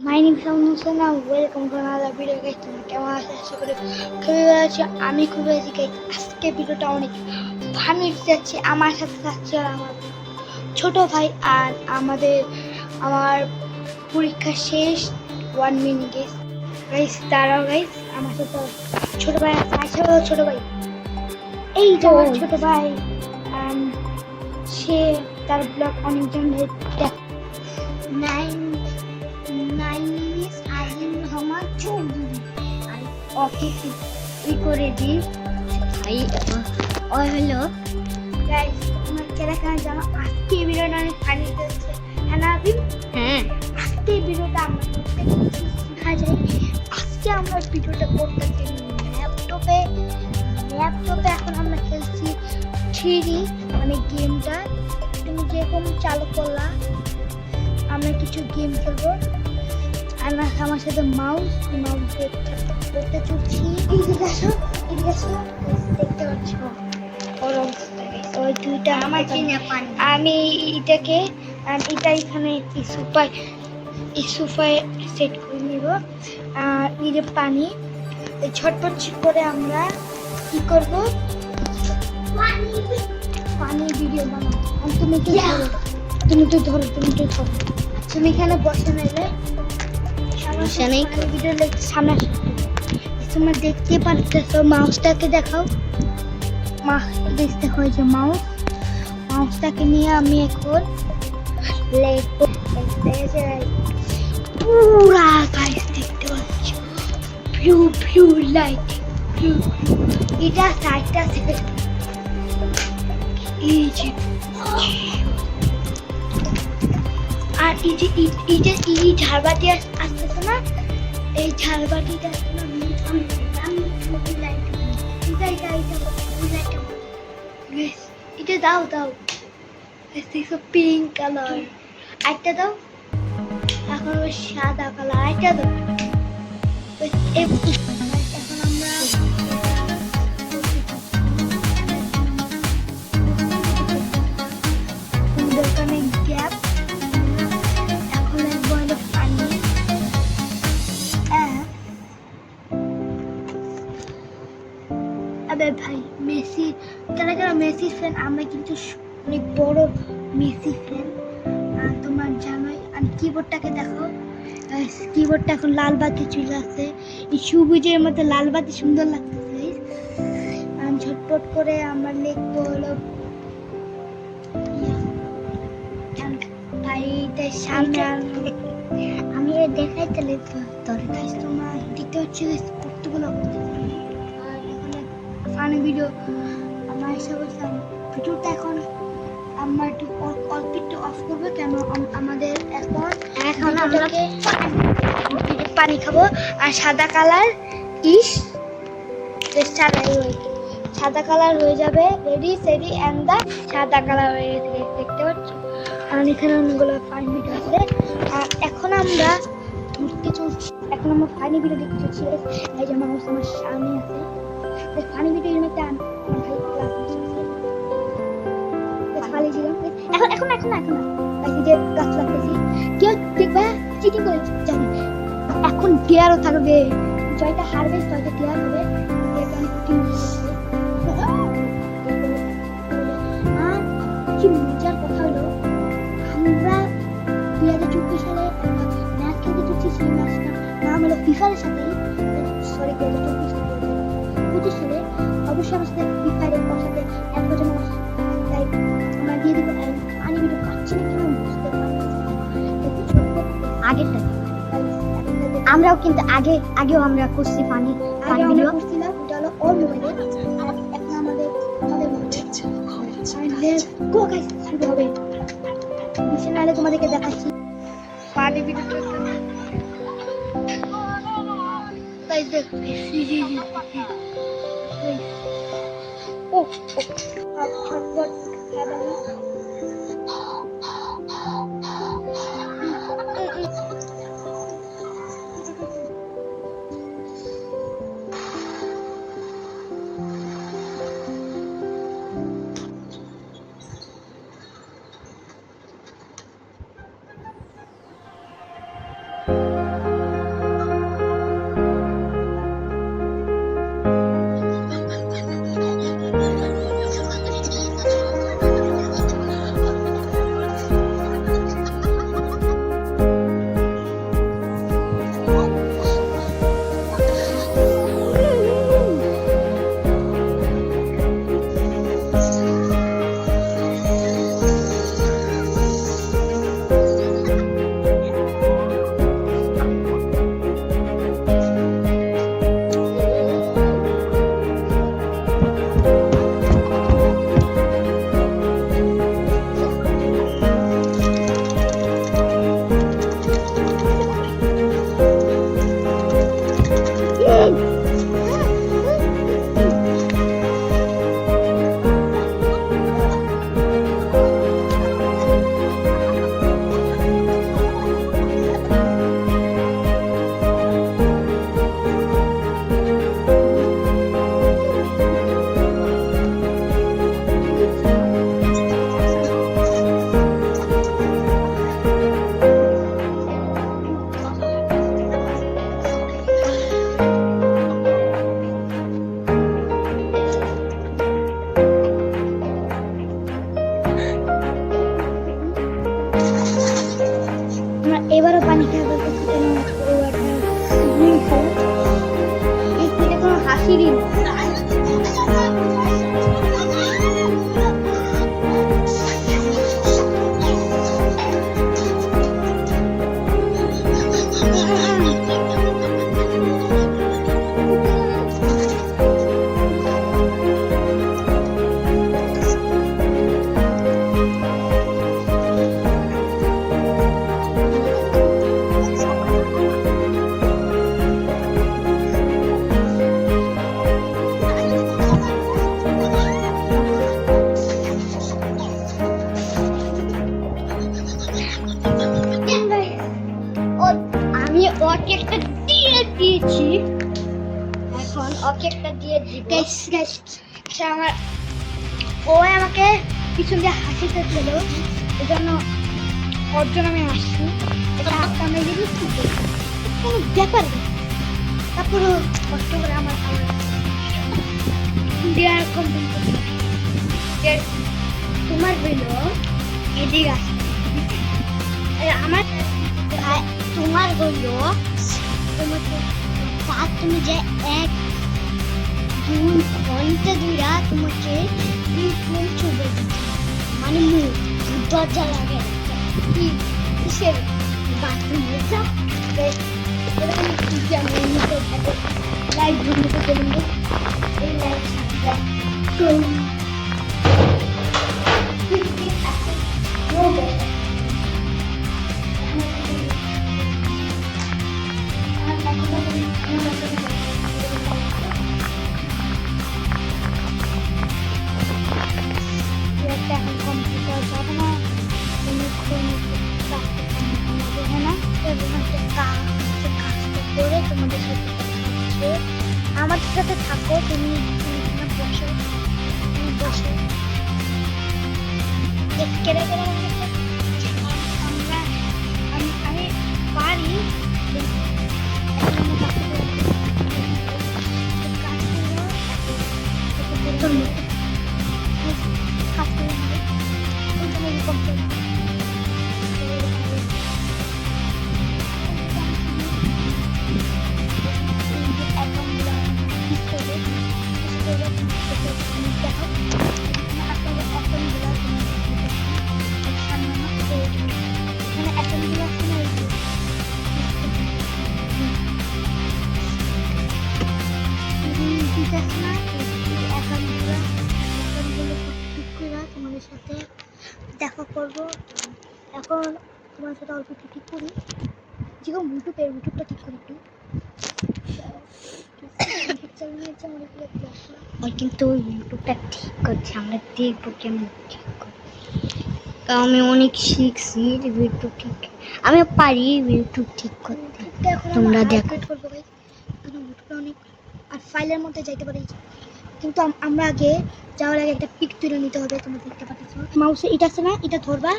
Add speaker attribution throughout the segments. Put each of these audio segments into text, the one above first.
Speaker 1: My name Samusana welcome to another video guys তোমরা কেমন আছো আশা করি খুবই ভালো আছো। আমি খুবই আছি গাইস আজকে ভিডিওটা অনেক ফানি যাচ্ছে। আমার সাথে থাকছে আমার ছোট ভাই আর আমাদের আমার পরীক্ষা শেষ। ওয়ান মিনিট গাইস গাইস দাঁড়াও গাইস আমার সাথে ছোট ভাই আছে আচ্ছা ছোট ভাই। এই যে আমার ছোট ভাই আম, সে তার ব্লগ অনেকজন দেখ নাইন আজিম রহমান চৌধুরী ই করে দিই
Speaker 2: ভাই হলো
Speaker 1: গাইস তোমার কেনা জানো আজকে ভিডিওটা অনেক ফানি হচ্ছে হ্যাঁ না
Speaker 2: হ্যাঁ
Speaker 1: আজকে ভিডিওটা আমরা করতে যায় আজকে আমরা ভিডিওটা করতেছি ল্যাপটপে ল্যাপটপে এখন আমরা খেলছি থ্রি মানে গেমটা তুমি যেরকম চালু করলা আমরা কিছু গেম খেলব। আর না আমার সাথে মাউস মাউস করতে চলছি। এদিকে আসো এদিকে আসো। দেখতে পাচ্ছ ওর ওই দুইটা
Speaker 2: আমার
Speaker 1: আমি এটাকে এটা এখানে এই সোফায় সেট করে নিব। আর যে পানি ছটপট করে আমরা কি করব? পানি। ভিডিও বানাবো। আর তুমি তো ধরো। তুমি তো ধরো তুমি তো ধরো। তুমি এখানে বসে নেবে।
Speaker 2: বসে নেই।
Speaker 1: ভিডিও সামনে। তোমরা দেখতে পারতেছো মাউসটাকে দেখাও। মা দেখতে হয়েছে মাউস মাউসটাকে নিয়ে আমি এখন পুরা গাইস দেখতে পাচ্ছ? ভিউ ভিউ লাইট ভিউ এটা সাইডটা থেকে এই যে আর এই যে, এই- যে, এই ঝাড়বাতি আস- আসতেছে না? এই ঝাড়বাতিটা এটা দাও দাও। দেখছ পিঙ্ক কালার একটা দাও। এখন সাদা কালার একটা দাও। কিবোর্ডটা এখন লাল বাতি চলে আসছে এই সবুজের মধ্যে লাল বাতি সুন্দর লাগতেছে। আর ঝটপট করে আমার লিখব হলো সামনে আমি দেখাই তাহলে তোর কাছে তোমার দেখতে হচ্ছে কতগুলো আর এখানে ফানি ভিডিও আমার বলছিলাম ভিডিওটা এখন আমরা একটু অল- অল্প একটু অফ করব কেন আমাদের এখন
Speaker 2: এখন আমরা
Speaker 1: পানি খাব আর সাদা কালার ইস সাদা সাদা কালার হয়ে যাবে রেডি সেডি অ্যান্ড দা সাদা কালার হয়ে গেছে দেখতে পাচ্ছ? আর এখানে অনেকগুলো ফাইন ভিডিও আছে। আর এখন আমরা ঘুরতে চলছি এখন আমরা ফানি ভিডিও দেখতে চলছি। এই যে আমার সামনে আছে। ফানি ভিডিও এর এখন এখন এখন এখন যে গাছ লাগতেছি, কেউ দেখবা চিটিং করে জানি। এখন টিয়ারও থাকবে। জয়টা হারবে জয়টা টিয়ার হবে। আমরা দুই হাজার চব্বিশ সালে ম্যাচ খেলতে চলছি সেই ম্যাচটা নাম হলো ফিফারের সাথে।
Speaker 2: আমরাও কিন্তু আগে আগেও আমরা করছি পানি
Speaker 1: আগে
Speaker 2: পানি ভিডিও
Speaker 1: করছিলাম ওটা হলো ওর মোবাইলে এখন আমাদের আমাদের মোবাইলে গো গাইস শুরু হবে। বিছানা নাহলে তোমাদেরকে দেখাচ্ছি। পানি ভিডিওটা গাইস দেখ জি জি জি ও ও। সে ও আমাকে পিছন দিয়ে হাসিতে ছিল এই জন্য ওর জন্য আমি হাসছি। এটা আমরা যদি কোনো ব্যাপার না তারপরও কষ্ট করে আমার খাবার দেওয়ার কমপ্লেন করতে তোমার হইল এদিকে আসে আমার
Speaker 2: তোমার হলো তোমাকে, তার তুমি যে এক দুই ঘণ্টা ধরে তোমাকে দুই চুবে দিচ্ছে। মানে মুখ দরজা লাগে কিসের? বাথরুম এসব এরকম কি যেমন মুখে থাকে লাইট বন্ধ করে দেবো। এই লাইট
Speaker 1: একটা পারি কিন্তু অল্প একটু ঠিক করি। যেরকম ইউটিউবে ইউটিউবটা ঠিক করি একটু।
Speaker 2: ওই কিন্তু ইউটিউবটা ঠিক করছে আমরা দেখব কেমন ঠিক করে। কারণ আমি অনেক শিখছি ইউটিউব ঠিক আমি পারি ইউটিউব ঠিক করতে। তোমরা দেখো।
Speaker 1: অনেক আর ফাইলের মধ্যে যাইতে পারি কিন্তু আমরা আগে যাওয়ার আগে একটা পিক তুলে নিতে হবে, তোমরা দেখতে পাচ্ছ। মাউসে এটা আছে না? এটা ধরবা।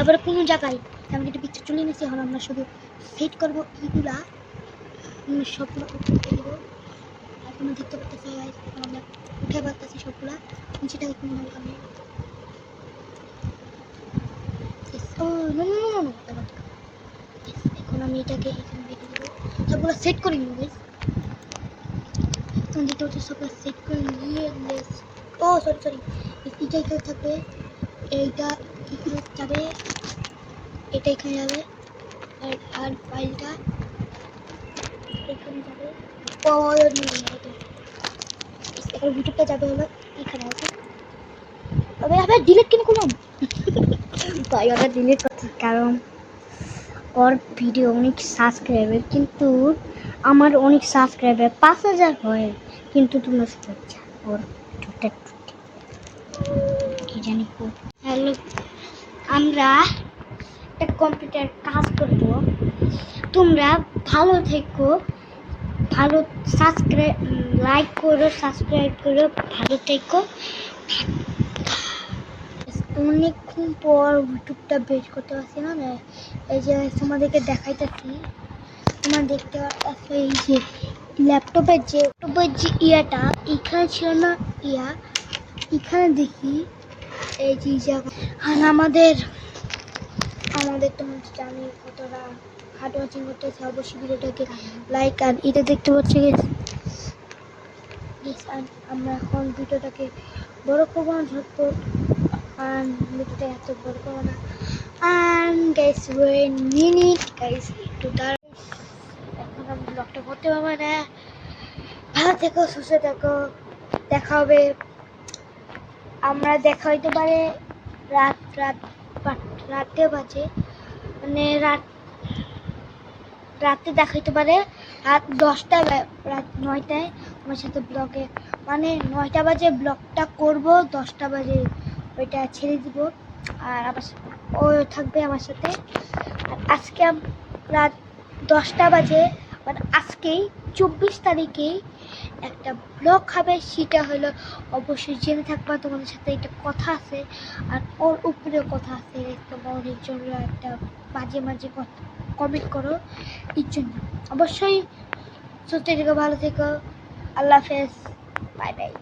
Speaker 1: এবারে কোনো জায়গায়, আমি একটা পিকচার তুলে নিয়েছি এখন আমরা শুধু সেট করব ইগুলা সবগুলো উঠে দেবো। আর তোমরা দেখতে পাচ্ছ আমরা উঠে পারতেছি সবগুলা। নিচেটাকে কোনো নো এখন আমি এটাকে এখানে রেখে দেবো। সবগুলো সেট করে নিব গাইস তোমাদের তো সবগুলো সেট করে নিয়ে ও সরি সরি এটা এখানে থাকবে এইটা এখানে যাবে এটা এখানে যাবে আর আর ফাইলটা এখানে যাবে ডিলিট
Speaker 2: ডিলিট কারণ ওর ভিডিও অনেক কিন্তু আমার অনেক সাবস্ক্রাইবার পাঁচ হাজার হয় কিন্তু তোমরা ওর কি জানি আমরা একটা কম্পিউটার কাজ করব। তোমরা ভালো থেকো, ভালো সাবস্ক্রাইব লাইক করো সাবস্ক্রাইব করো, ভালো থেকো।
Speaker 1: অনেকক্ষণ পর ইউটিউবটা বের করতে পারছি না না এই যে তোমাদেরকে দেখাইতেছি, তোমরা দেখতে পাচ্ছ এই যে ল্যাপটপের যে ল্যাপটপের যে ইয়াটা, এখানে ছিল না ইয়া, এখানে দেখি এই যে জায়গা। আর আমাদের আমাদের তোমার জানি কতটা হার্ড ওয়াচিং করতেছে, অবশ্যই ভিডিওটাকে লাইক আর এটা দেখতে পাচ্ছি আমরা এখন ভিডিওটাকে বড় করব না, ঝটপট। and ভিডিওটা এত বড় করব না। Guys we're in minute, guys, একটু দাঁড়াই তখন আমি ব্লগটা করতে পারব না। ভালো থেকো, সুস্থ থেকো। দেখা হবে। আমরা দেখা হইতে পারে রাত রাত রাতে বাজে। মানে রাত, রাতে দেখা হইতে পারে রাত দশটা রাত নয়টায় আমার সাথে ব্লগে। মানে নয়টা বাজে ব্লগটা করব, দশটা বাজে ওইটা ছেড়ে দিব। আর আমার ও থাকবে আমার সাথে। আর আজকে রাত দশটা বাজে মানে আজকেই চব্বিশ তারিখে একটা ব্লগ হবে, সেটা হলো অবশ্যই জেনে থাকবা, তোমাদের সাথে একটা কথা আছে আর ওর উপরেও কথা আছে, তোমার জন্য একটা মাঝে মাঝে কমেন্ট করো এর জন্য। অবশ্যই সুস্থ থেকো, ভালো থেকো, আল্লাহ হাফেজ বাই বাই